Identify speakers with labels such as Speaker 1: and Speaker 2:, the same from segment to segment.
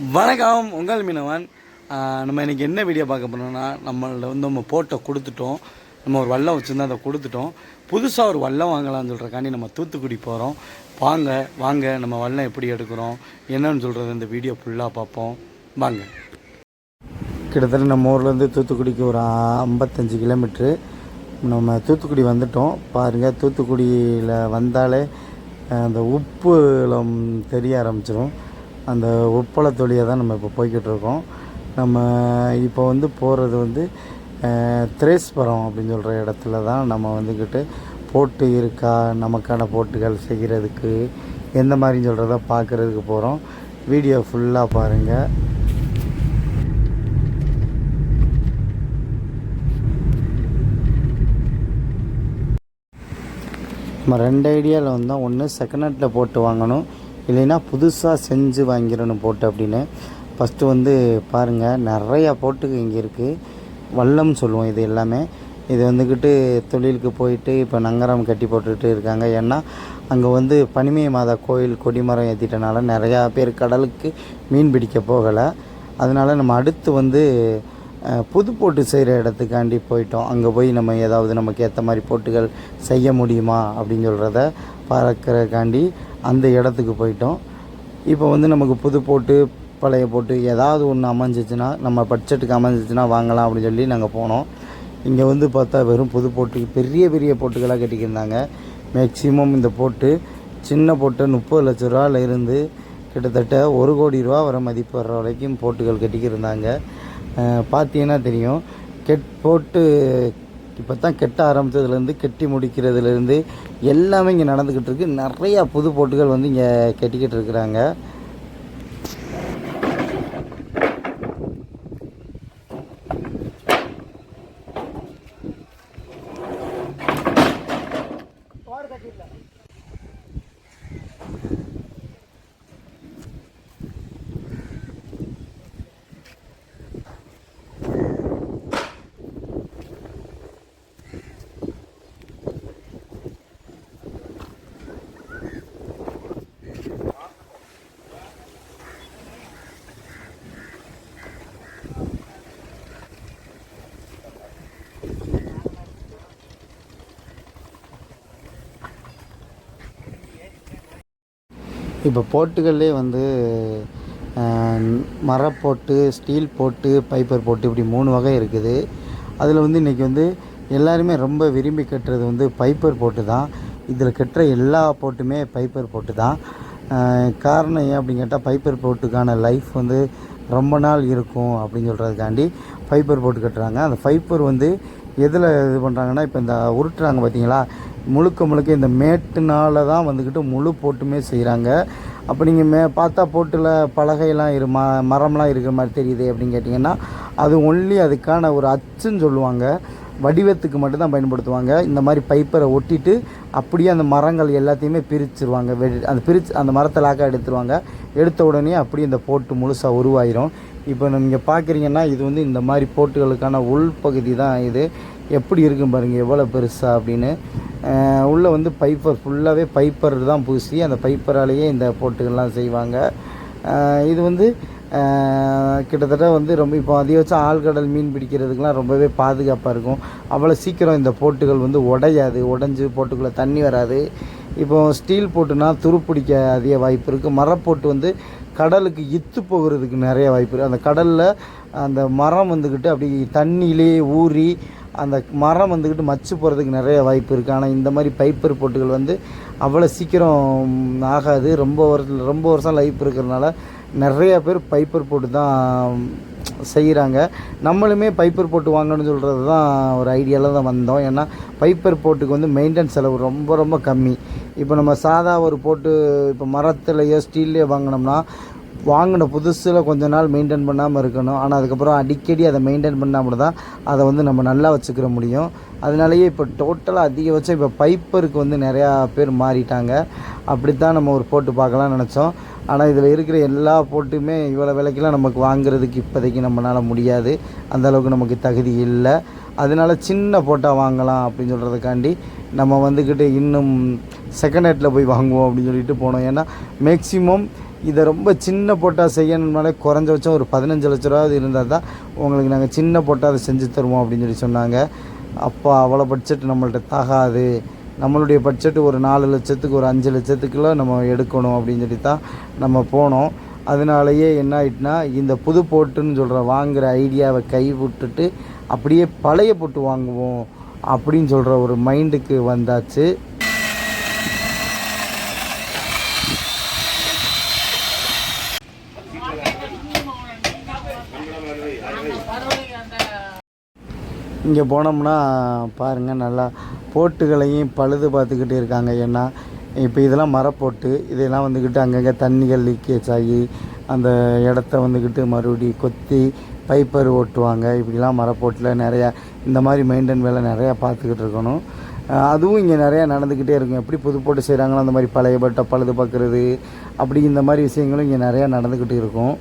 Speaker 1: வணக்கம் உங்கள் மீனவன். நம்ம இன்றைக்கி என்ன வீடியோ பார்க்க போனோம்னா நம்மள வந்து நம்ம போட்டோ கொடுத்துட்டோம். நம்ம ஒரு வல்லம் வச்சுருந்தா அதை கொடுத்துட்டோம். புதுசாக ஒரு வல்லம் வாங்கலாம்னு சொல்கிறக்காண்டி நம்ம தூத்துக்குடி போகிறோம் வாங்க வாங்க நம்ம வல்லம் எப்படி எடுக்கிறோம்? என்னன்னு சொல்கிறது இந்த வீடியோ ஃபுல்லாக பார்ப்போம். வாங்க. கிட்டத்தட்ட நம்ம ஊர்லேருந்து தூத்துக்குடிக்கு ஒரு ஐம்பத்தஞ்சு கிலோமீட்ரு நம்ம தூத்துக்குடி வந்துட்டோம். பாருங்கள் தூத்துக்குடியில் வந்தாலே அந்த உப்புலம் தெரிய ஆரம்பிச்சிடும் அந்த உப்பள தொழியை தான் நம்ம இப்போ போய்கிட்டு இருக்கோம் நம்ம இப்போ வந்து போகிறது வந்து திரேஸ்வரம் அப்படின்னு சொல்கிற இடத்துல தான் நம்ம வந்துக்கிட்டு போட்டு இருக்கா நமக்கான போட்டுகள் செய்கிறதுக்கு எந்த மாதிரி சொல்கிறத பார்க்குறதுக்கு போகிறோம் வீடியோ ஃபுல்லாக பாருங்கள் நம்ம ரெண்டு ஐடியாவில் வந்தால் ஒன்று செகண்ட் ஹேண்டில் போட்டு வாங்கணும். இல்லைன்னா புதுசாக செஞ்சு வாங்கிடணும் போட்டு அப்படின்னு ஃபஸ்ட்டு வந்து பாருங்கள் நிறையா போட்டுக்கு இங்கே இருக்குது வல்லம் சொல்லுவோம் இது எல்லாமே. இது வந்துக்கிட்டு தொழிலுக்கு போயிட்டு இப்போ நங்கரம் கட்டி போட்டுக்கிட்டு இருக்காங்க. ஏன்னா அங்கே வந்து பனிமய மாதா கோயில் கொடிமரம் ஏற்றிட்டனால நிறையா பேர் கடலுக்கு மீன் பிடிக்க போகலை. அதனால் நம்ம அடுத்து வந்து புது போட்டு செய்கிற இடத்துக்காண்டி போயிட்டோம். அங்கே போய் நம்ம ஏதாவது நமக்கு ஏற்ற மாதிரி போட்டுகள் செய்ய முடியுமா அப்படின்னு சொல்கிறத பார்க்கறதுக்காண்டி அந்த இடத்துக்கு போயிட்டோம். இப்போ வந்து நமக்கு புது போட்டு பழைய போட்டு ஏதாவது ஒன்று அமைஞ்சிச்சுன்னா நம்ம பட்ஜெட்டுக்கு அமைஞ்சிச்சுன்னா வாங்கலாம் அப்படின்னு சொல்லி நாங்கள் போனோம். இங்கே வந்து பார்த்தா வெறும் புது போட்டுக்கு பெரிய பெரிய போட்டுகளாக கட்டிக்கிருந்தாங்க. மேக்சிமம் இந்த போட்டு சின்ன போட்டு முப்பது லட்ச ரூபாவில் இருந்து கிட்டத்தட்ட ஒரு கோடி ரூபா வர மதிப்பு வர்ற வரைக்கும் போட்டுகள் கட்டிக்கிருந்தாங்க. பார்த்தீங்கன்னா தெரியும். கெட் போட்டு இப்போ தான் கெட்ட ஆரம்பித்ததுலேருந்து கெட்டி முடிக்கிறதுலேருந்து எல்லாமே இங்கே நடந்துக்கிட்டு இருக்குது நிறையா புது போட்டுகள் வந்து இங்கே கட்டிக்கிட்டு இருக்கிறாங்க. இப்போ போட்டுகள்லே வந்து மர மரப்போட்டு ஸ்டீல் போட்டு பைப்பர் போட்டு இப்படி மூணு வகை இருக்குது. அதில் வந்து இன்றைக்கி வந்து எல்லாருமே ரொம்ப விரும்பி கட்டுறது வந்து பைப்பர் போட்டு தான். இதில் கட்டுற எல்லா போட்டுமே பைப்பர் போட்டு தான். காரணம் ஏன் அப்படின்னு கேட்டால் பைப்பர் போட்டுக்கான லைஃப் வந்து ரொம்ப நாள் இருக்கும் அப்படின்னு சொல்கிறதுக்காண்டி ஃபைபர் போட்டு கட்டுறாங்க. அந்த ஃபைபர் வந்து எதில் இது பண்ணுறாங்கன்னா இப்போ இந்த உருட்டுறாங்க பார்த்தீங்களா முழுக்க முழுக்க இந்த மேட்டுனால தான் வந்துக்கிட்டு முழு போட்டுமே செய்கிறாங்க அப்போ நீங்கள் மே பார்த்தா போட்டில் பலகையெல்லாம் இரு ம மரம்லாம் இருக்கிற மாதிரி தெரியுது அப்படின்னு கேட்டிங்கன்னா அது ஒன்லி அதுக்கான ஒரு அச்சுன்னு சொல்லுவாங்க. வடிவத்துக்கு மட்டும்தான் பயன்படுத்துவாங்க. இந்த மாதிரி பைப்பரை ஒட்டிட்டு அப்படியே அந்த மரங்கள் எல்லாத்தையுமே பிரிச்சிருவாங்க. வெ அந்த பிரித்து அந்த மரத்தை லாக்காக எடுத்துருவாங்க. எடுத்த உடனே அப்படியே இந்த போட்டு முழுசாக உருவாயிரும். இப்போ நீங்கள் பார்க்குறீங்கன்னா இது வந்து இந்த மாதிரி போட்டுகளுக்கான உள்பகுதி தான் இது. எப்படி இருக்கும் பாருங்கள் எவ்வளோ பெருசாக அப்படின்னு. உள்ளே வந்து பைப்பர் ஃபுல்லாகவே பைப்பர் தான் பூசி அந்த பைப்பராலேயே இந்த போட்டுகள்லாம் செய்வாங்க. இது வந்து கிட்டத்தட்ட வந்து ரொம்ப இப்போ அதிகபட்சம் ஆழ்கடல் மீன் பிடிக்கிறதுக்கெலாம் ரொம்பவே பாதுகாப்பாக இருக்கும். அவ்வளோ சீக்கிரம் இந்த போட்டுகள் வந்து உடையாது உடஞ்சி போட்டுக்குள்ளே தண்ணி வராது. இப்போ ஸ்டீல் போட்டுனா துருப்பிடிக்க அதிக வாய்ப்பு இருக்குது மரப்போட்டு வந்து கடலுக்கு இத்து போகிறதுக்கு நிறைய வாய்ப்பு இருக்குது அந்த கடலில் அந்த மரம் வந்துக்கிட்டு அப்படி தண்ணியிலே ஊறி அந்த மரம் வந்துக்கிட்டு மச்சு போகிறதுக்கு நிறைய வாய்ப்பு இருக்குது ஆனால் இந்த மாதிரி பைப்பர் போட்டுகள் வந்து அவ்வளோ சீக்கிரம் ஆகாது. ரொம்ப வருஷம் ரொம்ப வருஷம் லைஃப் இருக்கிறதுனால நிறைய பேர் பைப்பர் போட்டு தான் செய்கிறாங்க நம்மளுமே பைப்பர் போட்டு வாங்கணும்னு சொல்கிறது தான் ஒரு ஐடியாவில் தான் வந்தோம். ஏன்னா பைப்பர் போட்டுக்கு வந்து மெயின்டெனன்ஸ் செலவு ரொம்ப ரொம்ப கம்மி. இப்போ நம்ம சாதா ஒரு போட்டு இப்போ மரத்துலையோ ஸ்டீல்லையோ வாங்கினோம்னா வாங்கின புதுசில் கொஞ்ச நாள் மெயின்டைன் பண்ணாமல் இருக்கணும். ஆனால் அதுக்கப்புறம் அடிக்கடி அதை மெயின்டைன் பண்ணாமல் தான் அதை வந்து நம்ம நல்லா வச்சுக்கிற முடியும். அதனாலேயே இப்போ டோட்டலாக அதிகபட்சம் இப்போ பைப்பருக்கு வந்து நிறையா பேர் மாறிட்டாங்க. அப்படி தான் நம்ம ஒரு போட்டு பார்க்கலாம்னு நினச்சோம். ஆனால் இதில் இருக்கிற எல்லா போட்டுமே இவ்வளோ விலைக்கெல்லாம் நமக்கு வாங்குறதுக்கு இப்போதைக்கு நம்மளால் முடியாது. அந்தளவுக்கு நமக்கு தகுதி இல்லை. அதனால சின்ன போட்டால் வாங்கலாம் அப்படின்னு சொல்கிறதுக்காண்டி நம்ம வந்துக்கிட்டு இன்னும் செகண்ட் ஹேண்டில் போய் வாங்குவோம் அப்படின்னு சொல்லிட்டு போனோம். ஏன்னா மேக்ஸிமம் இதை ரொம்ப சின்ன போட்டால் செய்யணும்னாலே குறைஞ்சபட்சம் ஒரு பதினஞ்சு லட்ச ரூபாவது இருந்தால் தான் உங்களுக்கு நாங்கள் சின்ன போட்டால் அதை செஞ்சு தருவோம் அப்படின்னு சொல்லி சொன்னாங்க. அப்போ அவ்வளோ பட்ஜெட் நம்மள்ட்ட தகாது. நம்மளுடைய பட்ஜெட் ஒரு நாலு லட்சத்துக்கு ஒரு அஞ்சு லட்சத்துக்குள்ளே நம்ம எடுக்கணும் அப்படின்னு சொல்லி தான் நம்ம போனோம். அதனாலேயே என்ன ஆயிட்டுனா இந்த புது போட்டுன்னு சொல்கிற வாங்குகிற ஐடியாவை கை விட்டுட்டு அப்படியே பழைய போட்டு வாங்குவோம் அப்படின்னு சொல்கிற ஒரு மைண்டுக்கு வந்தாச்சு. இங்கே போனோம்னா பாருங்கள் நல்லா போட்டுகளையும் பழுது பார்த்துக்கிட்டு இருக்காங்க ஏன்னா இப்போ இதெல்லாம் மரப்போட்டு இதெல்லாம் வந்துக்கிட்டு அங்கங்கே தண்ணிகள் லீக்கேஜ் ஆகி அந்த இடத்த வந்துக்கிட்டு மறுபடி கொத்தி பைப்பர் ஓட்டுவாங்க. இப்படிலாம் மரப்போட்டில் நிறையா இந்த மாதிரி மெயின்டைன் வேலை நிறையா பார்த்துக்கிட்டு இருக்கணும். அதுவும் இங்கே நிறையா நடந்துக்கிட்டே இருக்கும். எப்படி புது போட்டு செய்கிறாங்களோ அந்த மாதிரி பழைய பட்டை பழுது பார்க்குறது அப்படி இந்த மாதிரி விஷயங்களும் இங்கே நிறையா நடந்துக்கிட்டு இருக்கும்.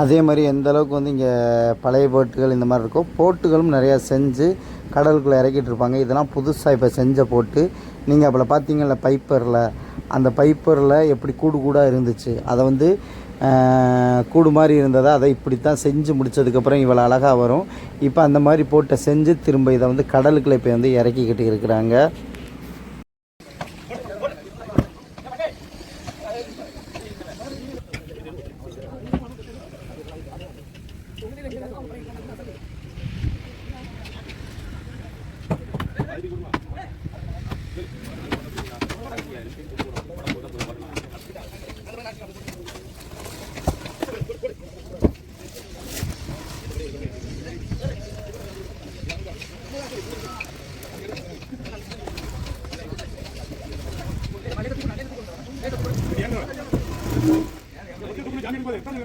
Speaker 1: அதே மாதிரி எந்த அளவுக்கு வந்து இங்கே பழைய போட்டுகள் இந்த மாதிரி இருக்கோ போட்டுகளும் நிறையா செஞ்சு கடலுக்குள்ளே இறக்கிட்டு இருப்பாங்க. இதெல்லாம் புதுசாக இப்போ செஞ்ச போட்டு. நீங்கள் அப்போ பார்த்தீங்கள்ல பைப்பரில். அந்த பைப்பரில் எப்படி கூடு கூடாக இருந்துச்சு? அதை வந்து கூடு மாதிரி இருந்ததை? அதை இப்படி தான் செஞ்சு முடிச்சதுக்கப்புறம் இவ்வளோ அழகாக வரும். இப்போ அந்த மாதிரி போட்டை செஞ்சு திரும்ப இதை வந்து கடலுக்குள்ளே இப்போ வந்து இறக்கிக்கிட்டு இருக்கிறாங்க. ஜாமீன் போது எத்தனை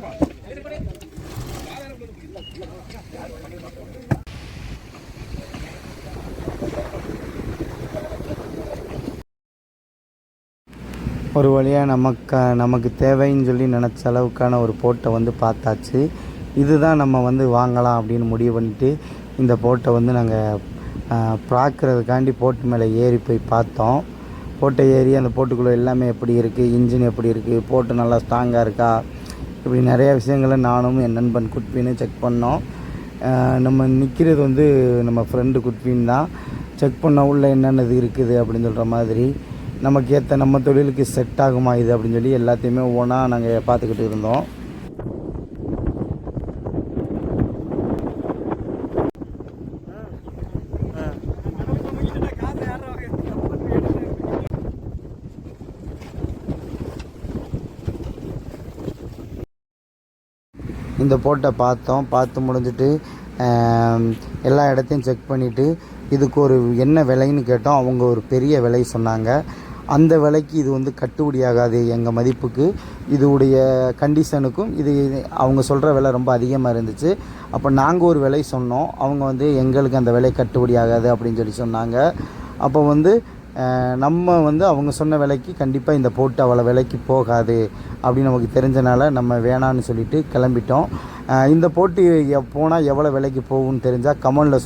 Speaker 1: ஒரு வழியாக நமக்கு நமக்கு தேவைன்னு சொல்லி நினச்ச அளவுக்கான ஒரு போட்டை வந்து பார்த்தாச்சு. இதுதான் நம்ம வந்து வாங்கலாம் அப்படின்னு முடிவு பண்ணிட்டு இந்த போட்டை வந்து நாங்கள் பார்க்குறதுக்காண்டி போட்டு மேலே ஏறி போய் பார்த்தோம். போட்டை ஏறி அந்த போட்டுக்குள்ளே எல்லாமே எப்படி இருக்குது இன்ஜின் எப்படி இருக்குது போட்டு நல்லா ஸ்ட்ராங்காக இருக்கா? இப்படி நிறையா விஷயங்களை நானும் என் நண்பன் குட்பின்னு செக் பண்ணோம். நம்ம நிற்கிறது வந்து நம்ம ஃப்ரெண்டு குட்பின் தான். செக் பண்ண உள்ள என்னென்னது இருக்குது அப்படின்னு சொல்கிற மாதிரி. நமக்கு ஏற்ற நம்ம தொழிலுக்கு செட் ஆகுமா இது அப்படின்னு சொல்லி எல்லாத்தையுமே ஒவ்வொன்றா நாங்கள் பார்த்துக்கிட்டு இருந்தோம். இந்த போட்டை பார்த்தோம். பார்த்து முடிஞ்சுட்டு எல்லா இடத்தையும் செக் பண்ணிவிட்டு இதுக்கு ஒரு என்ன விலைன்னு கேட்டோம். அவங்க ஒரு பெரிய விலை சொன்னாங்க. அந்த விலைக்கு இது வந்து கட்டுப்படியாகாது எங்கள் மதிப்புக்கு. இதுடைய கண்டிஷனுக்கும் இது அவங்க சொல்கிற விலை ரொம்ப அதிகமாக இருந்துச்சு. அப்போ நாங்கள் ஒரு விலை சொன்னோம். அவங்க வந்து எங்களுக்கு அந்த விலை கட்டுப்படி ஆகாது அப்படின்னு சொல்லி சொன்னாங்க. அப்போ வந்து நம்ம வந்து அவங்க சொன்ன விலைக்கு கண்டிப்பாக இந்த போட்டு அவ்வளோ விலைக்கு போகாது அப்படின்னு நமக்கு தெரிஞ்சனால நம்ம வேணான்னு சொல்லிட்டு கிளம்பிட்டோம். இந்த போட்டி போனால் எவ்வளோ விலைக்கு போகும்னு தெரிஞ்சால் கமலில் சொல்